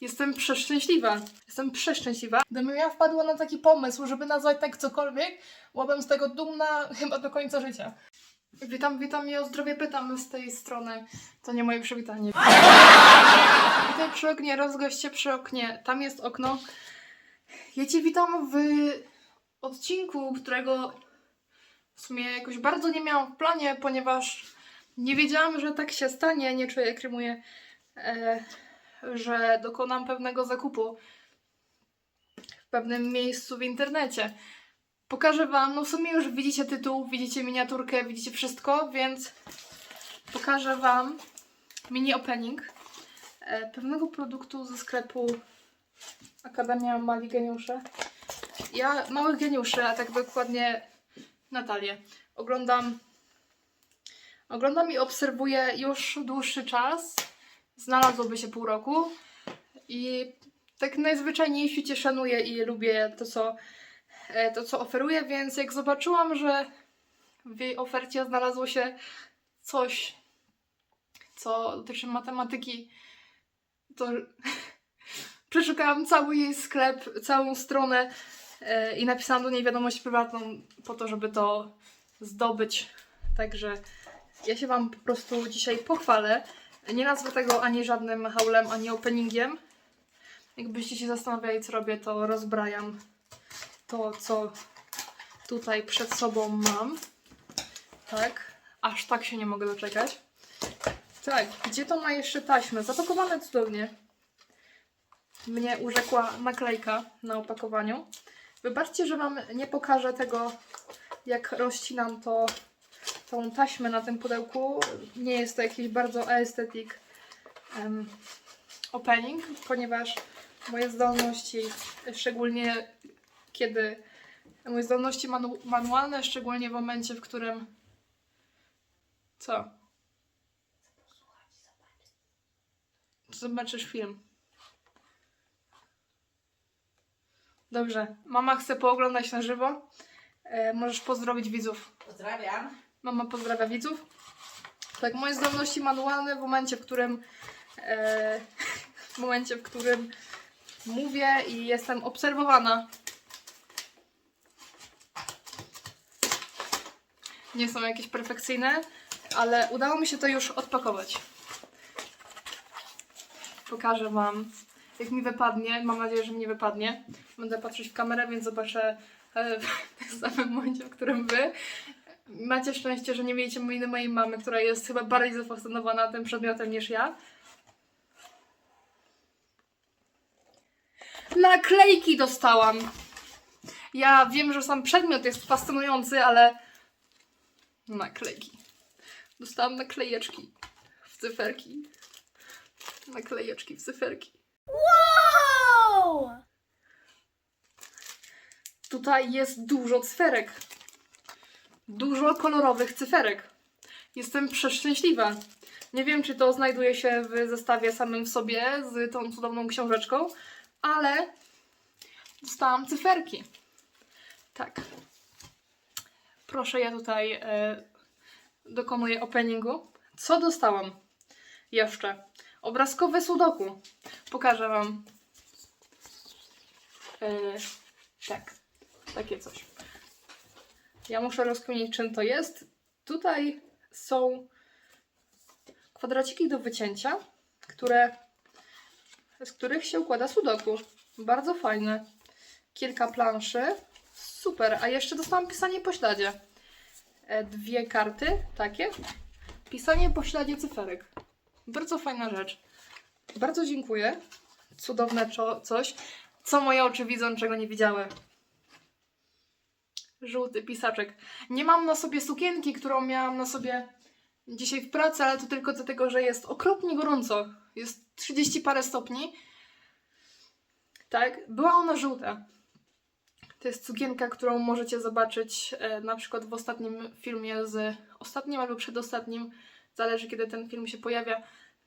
Jestem przeszczęśliwa. Jestem przeszczęśliwa. Gdybym ja wpadła na taki pomysł, żeby nazwać tak cokolwiek, byłabym z tego dumna chyba do końca życia. Witam, witam i o zdrowie pytam z tej strony. To nie moje przywitanie. Tutaj przy oknie, rozgoście przy oknie. Tam jest okno. Ja Cię witam w odcinku, którego w sumie jakoś bardzo nie miałam w planie, ponieważ nie wiedziałam, że tak się stanie. Nie czuję, jak rymuję, e, że dokonam pewnego zakupu w pewnym miejscu w internecie. Pokażę Wam, no w sumie już widzicie tytuł, widzicie miniaturkę, widzicie wszystko, więc pokażę Wam mini opening e, pewnego produktu ze sklepu Akademia Mali Geniusze. Ja małych geniuszy, a tak dokładnie Natalię. Oglądam, oglądam i obserwuję już dłuższy czas. Znalazłoby się pół roku. I tak najzwyczajniej w świecie szanuję i lubię to, co, e, to, co oferuje, więc jak zobaczyłam, że w jej ofercie znalazło się coś, co dotyczy matematyki, to przeszukałam cały jej sklep, całą stronę e, i napisałam do niej wiadomość prywatną po to, żeby to zdobyć. Także ja się Wam po prostu dzisiaj pochwalę. Nie nazwę tego ani żadnym haulem, ani openingiem. Jakbyście się zastanawiali, co robię, to rozbrajam to, co tutaj przed sobą mam. Tak, aż tak się nie mogę doczekać. Tak, gdzie to ma jeszcze taśmę? Zapakowane cudownie. Mnie urzekła naklejka na opakowaniu. Wybaczcie, że Wam nie pokażę tego, jak rozcinam to, tą taśmę na tym pudełku. Nie jest to jakiś bardzo aesthetic em, opening, ponieważ moje zdolności, szczególnie kiedy moje zdolności manu manualne, szczególnie w momencie, w którym co? Zobaczysz film. Dobrze. Mama chce pooglądać na żywo. E, możesz pozdrowić widzów. Pozdrawiam. Mama pozdrawia widzów. Tak, moje zdolności manualne w momencie, w którym e, w momencie, w którym mówię i jestem obserwowana. Nie są jakieś perfekcyjne, ale udało mi się to już odpakować. Pokażę Wam, jak mi wypadnie. Mam nadzieję, że mi nie wypadnie. Będę patrzeć w kamerę, więc zobaczę e, w tym samym momencie, w którym Wy. Macie szczęście, że nie wiecie mojej, mojej mamy, która jest chyba bardziej zafascynowana tym przedmiotem niż ja. Naklejki dostałam. Ja wiem, że sam przedmiot jest fascynujący, ale naklejki. Dostałam naklejeczki w cyferki. Naklejeczki w cyferki. Wow! Tutaj jest dużo cyferek. Dużo kolorowych cyferek. Jestem przeszczęśliwa. Nie wiem, czy to znajduje się w zestawie samym w sobie z tą cudowną książeczką, ale dostałam cyferki. Tak. Proszę, ja tutaj e, dokonuję openingu. Co dostałam? Jeszcze. Obrazkowe sudoku. Pokażę Wam. E, tak. Takie coś. Ja muszę rozkminić, czym to jest. Tutaj są kwadraciki do wycięcia, które, z których się układa sudoku. Bardzo fajne. Kilka planszy. Super. A jeszcze dostałam pisanie po śladzie. E, Dwie karty, takie. Pisanie po śladzie cyferek. Bardzo fajna rzecz. Bardzo dziękuję. Cudowne coś. Co moje oczy widzą, czego nie widziały żółty pisaczek. Nie mam na sobie sukienki, którą miałam na sobie dzisiaj w pracy, ale to tylko dlatego, że jest okropnie gorąco. Jest 30 parę stopni. Tak, była ona żółta. To jest sukienka, którą możecie zobaczyć e, na przykład w ostatnim filmie z ostatnim albo przedostatnim, zależy kiedy ten film się pojawia,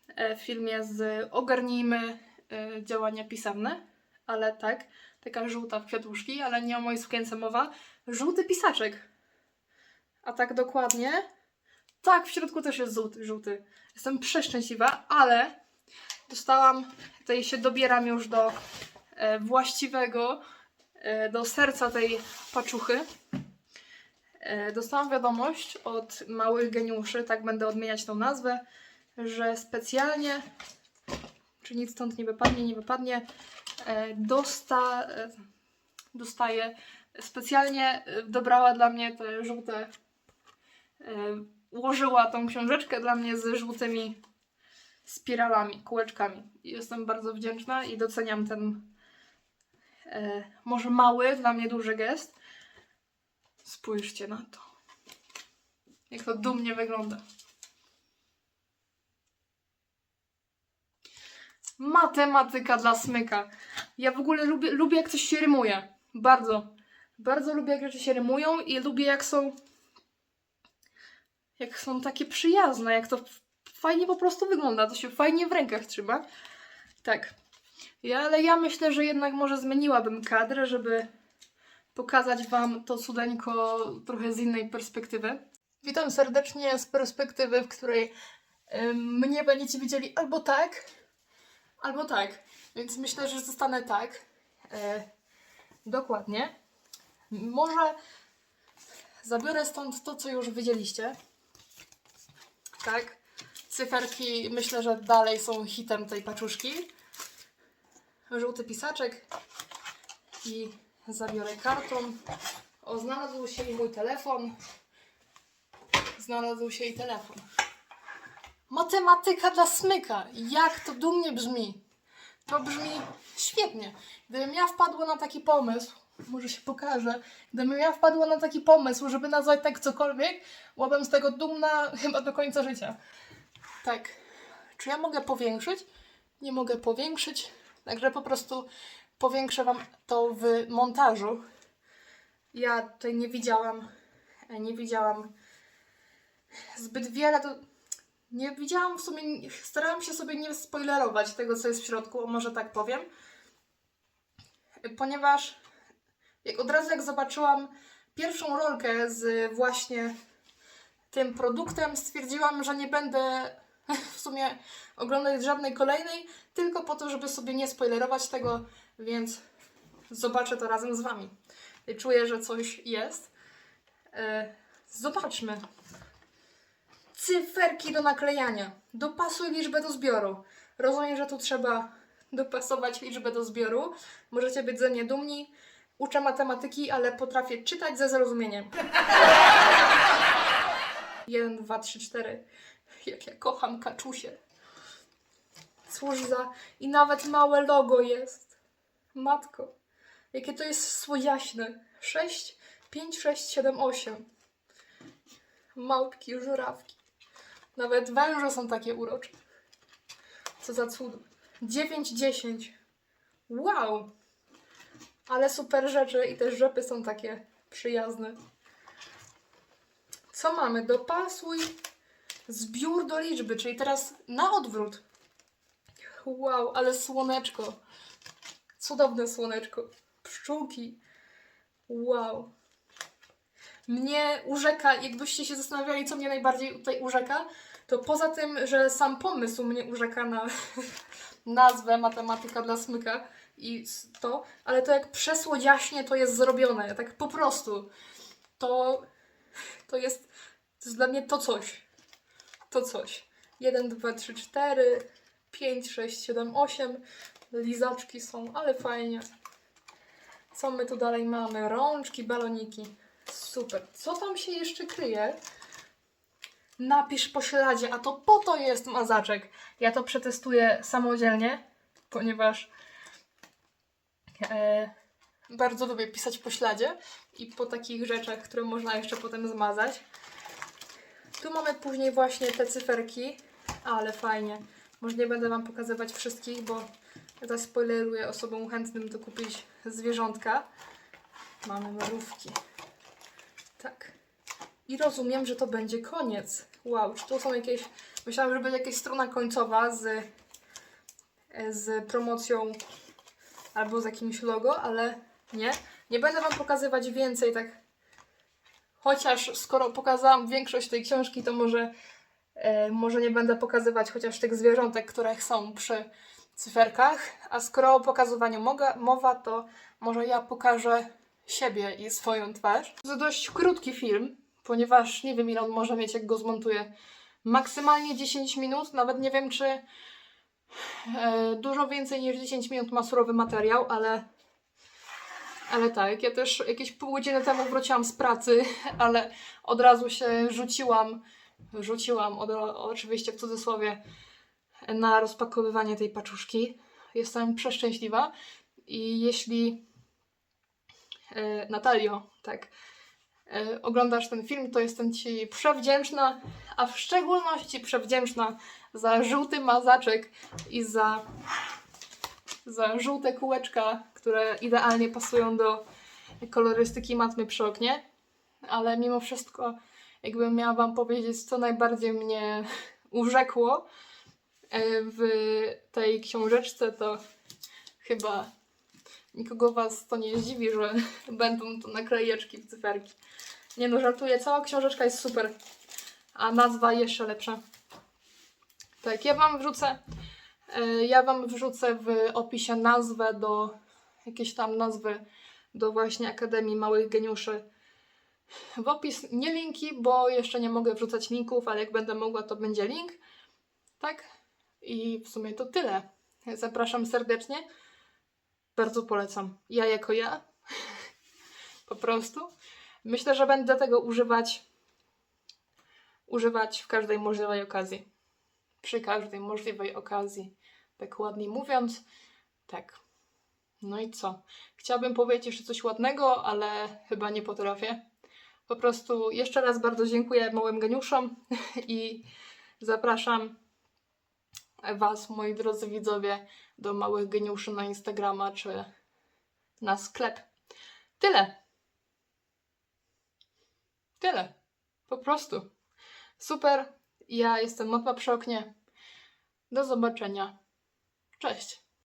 e, w filmie z Ogarnijmy e, działania pisemne, ale tak, taka żółta w kwiatuszki, ale nie o mojej sukience mowa, żółty pisaczek. A tak dokładnie, tak, w środku też jest żółty. żółty. Jestem przeszczęśliwa, ale Dostałam, tutaj się dobieram już do e, właściwego, e, do serca tej paczuchy. E, dostałam wiadomość od małych geniuszy, tak będę odmieniać tą nazwę, że specjalnie, czy nic stąd nie wypadnie, nie wypadnie, e, dosta, e, dostaję, specjalnie e, dobrała dla mnie te żółte, e, ułożyła tą książeczkę dla mnie z żółtymi spiralami, kółeczkami. Jestem bardzo wdzięczna i doceniam ten e, może mały, dla mnie duży gest. Spójrzcie na to. Jak to dumnie wygląda. Matematyka dla smyka. Ja w ogóle lubię, lubię jak coś się rymuje. Bardzo. Bardzo lubię jak rzeczy się rymują i lubię jak są jak są takie przyjazne, jak to fajnie po prostu wygląda, to się fajnie w rękach trzyma. Tak. Ja, ale ja myślę, że jednak może zmieniłabym kadrę, żeby pokazać Wam to cudeńko trochę z innej perspektywy. Witam serdecznie z perspektywy, w której ym, mnie będziecie widzieli albo tak, albo tak. Więc myślę, że zostanę tak. E, dokładnie. Może zabiorę stąd to, co już widzieliście. Tak. Cyferki myślę, że dalej są hitem tej paczuszki. Żółty pisaczek i zabiorę karton. O, znalazł się i mój telefon. Znalazł się i telefon. Matematyka dla smyka. Jak to dumnie brzmi. To brzmi świetnie. Gdybym ja wpadła na taki pomysł, może się pokażę, gdybym ja wpadła na taki pomysł, żeby nazwać tak cokolwiek, byłabym z tego dumna chyba do końca życia. Tak. Czy ja mogę powiększyć? Nie mogę powiększyć, także po prostu powiększę Wam to w montażu. Ja tutaj nie widziałam, nie widziałam zbyt wiele, to nie widziałam w sumie, starałam się sobie nie spoilerować tego, co jest w środku, może tak powiem, ponieważ jak od razu jak zobaczyłam pierwszą rolkę z właśnie tym produktem, stwierdziłam, że nie będę w sumie oglądać żadnej kolejnej, tylko po to, żeby sobie nie spoilerować tego, więc zobaczę to razem z Wami. Czuję, że coś jest. E, zobaczmy. Cyferki do naklejania. Dopasuj liczbę do zbioru. Rozumiem, że tu trzeba dopasować liczbę do zbioru. Możecie być ze mnie dumni. Uczę matematyki, ale potrafię czytać ze zrozumieniem. 1, 2, 3, 4. Jak ja kocham kaczusie. Cóż za... I nawet małe logo jest. Matko. Jakie to jest słojaśne. 6, 5, 6, 7, 8. Małpki, żurawki. Nawet węże są takie urocze. Co za cud. 9, 10. Wow! Ale super rzeczy i te rzepy są takie przyjazne. Co mamy? Dopasuj zbiór do liczby, czyli teraz na odwrót. Wow, ale słoneczko. Cudowne słoneczko. Pszczółki. Wow. Mnie urzeka, jakbyście się zastanawiali, co mnie najbardziej tutaj urzeka, to poza tym, że sam pomysł mnie urzeka na nazwę Matematyka dla smyka i to, ale to jak przesłodziaśnie to jest zrobione, tak po prostu. To, to jest, to jest dla mnie to coś. To coś. 1, 2, 3, 4, 5, 6, 7, 8. Lizaczki są, ale fajnie. Co my tu dalej mamy? Rączki, baloniki. Super. Co tam się jeszcze kryje? Napisz po śladzie, a to po to jest mazaczek. Ja to przetestuję samodzielnie, ponieważ e, bardzo lubię pisać po śladzie i po takich rzeczach, które można jeszcze potem zmazać. Tu mamy później właśnie te cyferki, ale fajnie. Może nie będę Wam pokazywać wszystkich, bo zaspoileruję osobom chętnym to kupić zwierzątka. Mamy marówki. Tak. I rozumiem, że to będzie koniec. Wow, czy tu są jakieś... Myślałam, że będzie jakaś strona końcowa z, z promocją albo z jakimś logo, ale nie. Nie będę Wam pokazywać więcej, tak Chociaż skoro pokazałam większość tej książki, to może E, może nie będę pokazywać chociaż tych zwierzątek, które są przy cyferkach, a skoro o pokazywaniu moga, mowa, to może ja pokażę siebie i swoją twarz. To dość krótki film, ponieważ nie wiem ile on może mieć, jak go zmontuję. Maksymalnie 10 minut, nawet nie wiem czy dużo więcej niż 10 minut ma surowy materiał, ale ale tak, ja też jakieś pół godziny temu wróciłam z pracy, ale od razu się rzuciłam, rzuciłam od, oczywiście w cudzysłowie na rozpakowywanie tej paczuszki. Jestem przeszczęśliwa i jeśli e, Natalio, tak, e, oglądasz ten film, to jestem Ci przewdzięczna, a w szczególności przewdzięczna za żółty mazaczek i za, za żółte kółeczka, które idealnie pasują do kolorystyki matmy przy oknie. Ale mimo wszystko, jakbym miała Wam powiedzieć, co najbardziej mnie urzekło e, w tej książeczce, to chyba nikogo Was to nie zdziwi, że będą to naklejeczki w cyferki. Nie no, żartuję, cała książeczka jest super, a nazwa jeszcze lepsza. Tak, ja Wam wrzucę, e, ja Wam wrzucę w opisie nazwę do, jakieś tam nazwy do właśnie Akademii Małych Geniuszy. W opis nie linki, bo jeszcze nie mogę wrzucać linków, ale jak będę mogła, to będzie link. Tak? I w sumie to tyle. Zapraszam serdecznie. Bardzo polecam. Ja jako ja. po prostu. Myślę, że będę tego używać używać w każdej możliwej okazji. Przy każdej możliwej okazji. Tak ładnie mówiąc. Tak. No i co? Chciałabym powiedzieć jeszcze coś ładnego, ale chyba nie potrafię. Po prostu jeszcze raz bardzo dziękuję małym geniuszom i zapraszam Was, moi drodzy widzowie, do małych geniuszy na Instagrama czy na sklep. Tyle. Tyle. Po prostu. Super. Ja jestem Mapa przy oknie. Do zobaczenia. Cześć.